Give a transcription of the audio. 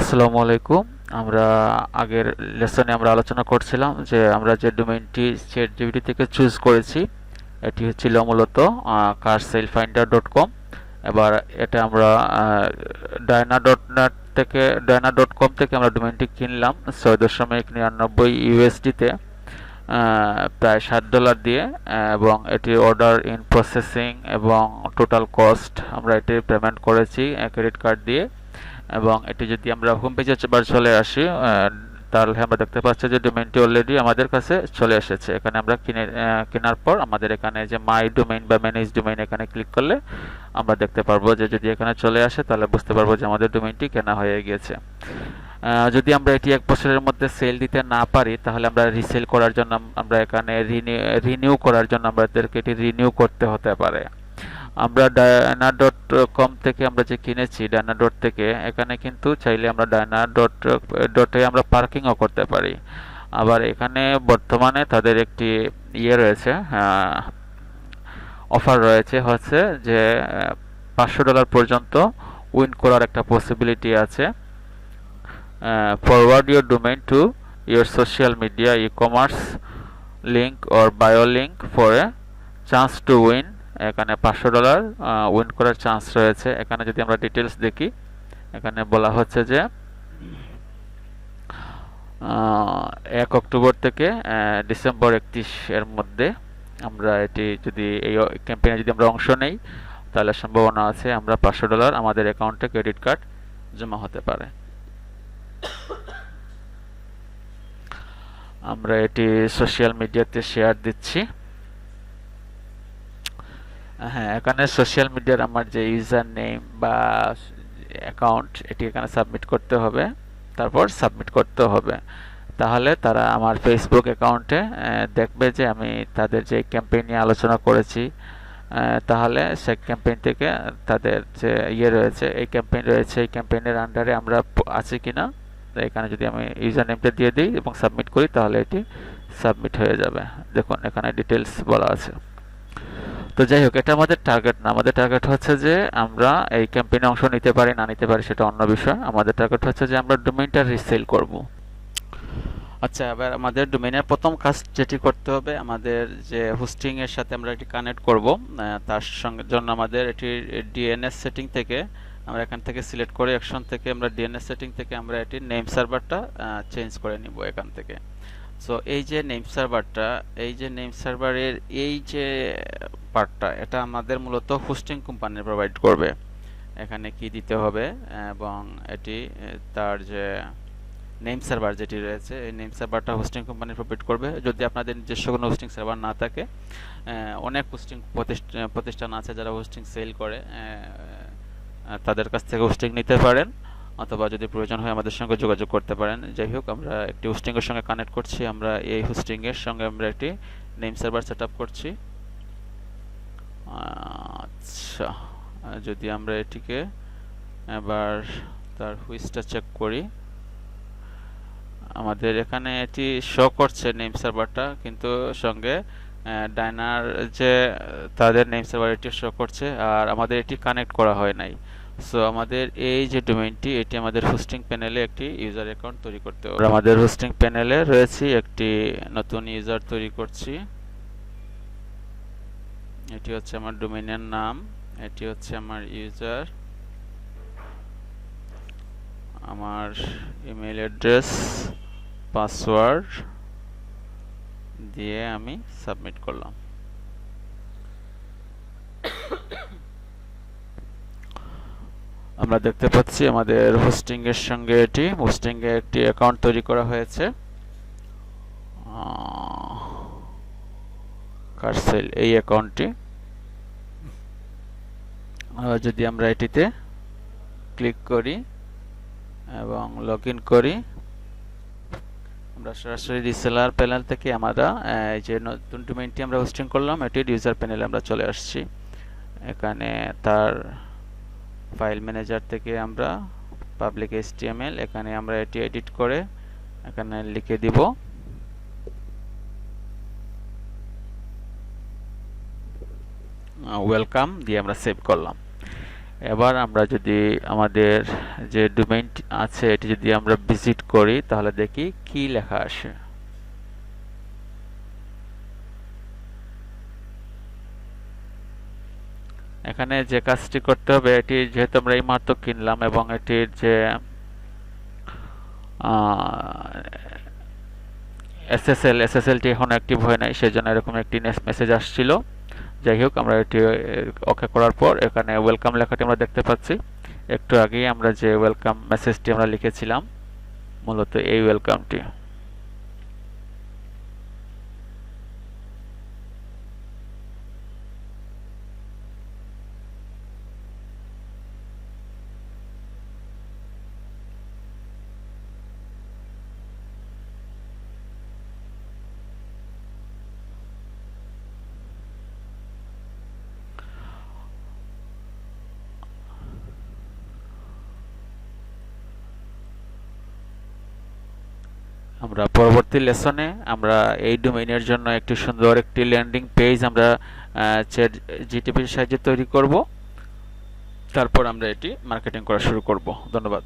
আসসালামু আলাইকুম। আমরা আগের লেসনে আমরা আলোচনা করছিলাম যে আমরা যে ডোমেইনটি চ্যাট জিপিটি থেকে চুজ করেছি, এটি হচ্ছিল মূলত কারসেল ফাইন্ডার ডট কম এবার এটা আমরা ডায়না ডট নেট থেকে ডায়না ডট কম থেকে আমরা ডোমেইনটি কিনলাম, ছয় দশমিক নিরানব্বই ইউএসডিতে প্রায় ষাট ডলার দিয়ে, এবং এটি অর্ডার ইন প্রসেসিং এবং টোটাল কস্ট আমরা এটি পেমেন্ট করেছি ক্রেডিট কার্ড দিয়ে। এবং এটি যদি আমরা হোম পেজে চলে আসি তাহলে আমরা দেখতে পাচ্ছি যে ডোমেনটি অলরেডি আমাদের কাছে চলে এসেছে। এখানে আমরা কিনে কেনার পর আমাদের এখানে যে মাই ডোমেইন বা ম্যানেজ ডোমেইন এখানে ক্লিক করলে আমরা দেখতে পারব যে যদি এখানে চলে আসে, তাহলে বুঝতে পারব যে আমাদের ডোমেইনটি কেনা হয়ে গিয়েছে। যদি আমরা এটি এক বছরের মধ্যে সেল দিতে না পারি, তাহলে আমরা রিসেল করার জন্য আমরা এখানে রিনিউ করার জন্য আমাদেরকে এটি রিনিউ করতে হতে পারে। আমরা ডায়না ডট কম থেকে আমরা যে কিনেছি ডায়না ডট থেকে, এখানে কিন্তু চাইলে আমরা ডায়না ডট ডটে আমরা পার্কিংও করতে পারি। আবার এখানে বর্তমানে তাদের একটি ইয়ে রয়েছে অফার রয়েছে হচ্ছে যে পাঁচশো ডলার পর্যন্ত উইন করার একটা পসিবিলিটি আছে। Forward your domain to your social media e commerce link or bio link for a chance to win এখানে পাঁচশো ডলার উইন করার চান্স রয়েছে। এখানে যদি আমরা ডিটেলস দেখি, এখানে বলা হচ্ছে যে এক অক্টোবর থেকে ডিসেম্বর একত্রিশ এর মধ্যে আমরা এটি যদি, এই ক্যাম্পেইনে যদি আমরা অংশ নেই, তাহলে সম্ভাবনা আছে আমরা পাঁচশো ডলার আমাদের অ্যাকাউন্টে ক্রেডিট কার্ড জমা হতে পারে। আমরা এটি সোশ্যাল মিডিয়াতে শেয়ার দিচ্ছি। হ্যাঁ এখানে সোশ্যাল মিডিয়ার আমার যে ইউজার নেম বা অ্যাকাউন্ট এটি এখানে সাবমিট করতে হবে। তারপর সাবমিট করতে হবে। তাহলে তারা আমার ফেসবুক অ্যাকাউন্টে দেখবে যে আমি তাদের যে ক্যাম্পেইন নিয়ে আলোচনা করেছি তাহলে সে ক্যাম্পেইন থেকে তাদের যে ইয়ে রয়েছে, এই ক্যাম্পেইন রয়েছে, এই ক্যাম্পেইনের আন্ডারে আমরা আছি কিনা, এখানে যদি আমি ইউজার নেমটা দিয়ে দিই এবং সাবমিট করি, তাহলে এটি সাবমিট হয়ে যাবে। দেখুন, এখানে ডিটেলস বলা আছে। তো যাই হোক, এটা আমাদের টার্গেট না। আমাদের টার্গেট হচ্ছে যে আমরা এই ক্যাম্পেইনে অংশ নিতে পারি, না নিতে পারি সেটা অন্য বিষয়। আমাদের টার্গেট হচ্ছে যে আমরা ডোমেইনটা রিসেল করব। আচ্ছা এবার আমাদের ডোমেইনের প্রথম কাজ যেটি করতে হবে, আমাদের যে হোস্টিং এর সাথে আমরা এটি কানেক্ট করব তার সঙ্গে জন্য আমাদের এটি ডিএনএস সেটিং থেকে আমরা এখান থেকে সিলেক্ট করে অ্যাকশন থেকে আমরা ডিএনএস সেটিং থেকে আমরা এটি নেম সার্ভারটা চেঞ্জ করে নিব এখান থেকে। সো এই যে নেম সার্ভারটা এই যে নেম সার্ভারের এই যে পার্টটা এটা আমাদের মূলত হোস্টিং কোম্পানি প্রোভাইড করবে। এখানে কি দিতে হবে? এবং এটি তার যে নেম সার্ভার যেটি রয়েছে, এই নেম সার্ভারটা হোস্টিং কোম্পানি প্রোভাইড করবে। যদি আপনাদের নিজস্ব কোনো হোস্টিং সার্ভার না থাকে অনেক হোস্টিং প্রতিষ্ঠান আছে যারা হোস্টিং সেল করে তাদের কাছ থেকে হোস্টিং নিতে পারেন। অথবা যদি প্রয়োজন হয় আমাদের সঙ্গে যোগাযোগ করতে পারেন। যাই হোক, আমরা একটি হোস্টিংয়ের সঙ্গে কানেক্ট করছি। আমরা এই হোস্টিংয়ের সঙ্গে আমরা একটি নেম সার্ভার সেট করছি। আচ্ছা যদি আমরা এটিকে এবার তার হুইসটা চেক করি। আমাদের এখানে এটি শো করছে নেম সার্ভারটা কিন্তু সঙ্গে ডাইনার যে, তাদের নেম সার্ভার এটি শো করছে, আর আমাদের এটি কানেক্ট করা হয় নাই। সো আমাদের এই যে ডোমেইনটি এটি আমাদের হোস্টিং প্যানেলে একটি ইউজার অ্যাকাউন্ট তৈরি করতে হবে। আমাদের হোস্টিং প্যানেলে রয়েছে একটি নতুন ইউজার তৈরি করছি। এটি হচ্ছে আমার ডোমেইনের নাম, এটি হচ্ছে আমার ইউজার আমার ইমেল অ্যাড্রেস পাসওয়ার্ড দিয়ে আমি সাবমিট করলাম। আমরা দেখতে পাচ্ছি আমাদের হোস্টিং এর সঙ্গে এটি। হোস্টিং এ একটি অ্যাকাউন্ট তৈরি করা হয়েছে। কারসেল এই অ্যাকাউন্টটি যদি আমরা এটিতে ক্লিক করি এবং লগ করি, আমরা সরাসরি রিসেলার প্যানেল থেকে আমরা যে নতুন ডোমেইনটি আমরা হোস্টিং করলাম, এটির ইউজার প্যানেলে আমরা চলে আসছি। এখানে তার ফাইল ম্যানেজার থেকে আমরা পাবলিক এসটিএমএল এখানে আমরা এটি এডিট করে এখানে লিখে দিব। ওয়েলকাম দিয়ে আমরা সেভ করলাম। এবার আমরা যদি আমাদের যে ডোমেইন আছে, এটি যদি আমরা ভিজিট করি, তাহলে দেখি কি লেখা আসে এখানে যে কাজটি করতে হবে, এটি যেহেতু আমরা এই মাত্র কিনলাম এবং এটির যে এসএসএল, এসএসএলটি এখন অ্যাক্টিভ হয় নাই, সেজন্য এরকম একটি মেসেজ আসছিল। যাই হোক, আমরা এটি ওকে করার পর এখানে ওয়েলকাম লেখাটি আমরা দেখতে পাচ্ছি। একটু আগেই আমরা যে ওয়েলকাম মেসেজটি আমরা লিখেছিলাম, মূলত এই ওয়েলকামটি আমরা পরবর্তী লেসনে আমরা এই ডোমেইনের জন্য একটি সুন্দর একটি ল্যান্ডিং পেজ আমরা চ্যাট জিটিপির সাহায্যে তৈরি করব। তারপর আমরা এটি মার্কেটিং করা শুরু করব। ধন্যবাদ।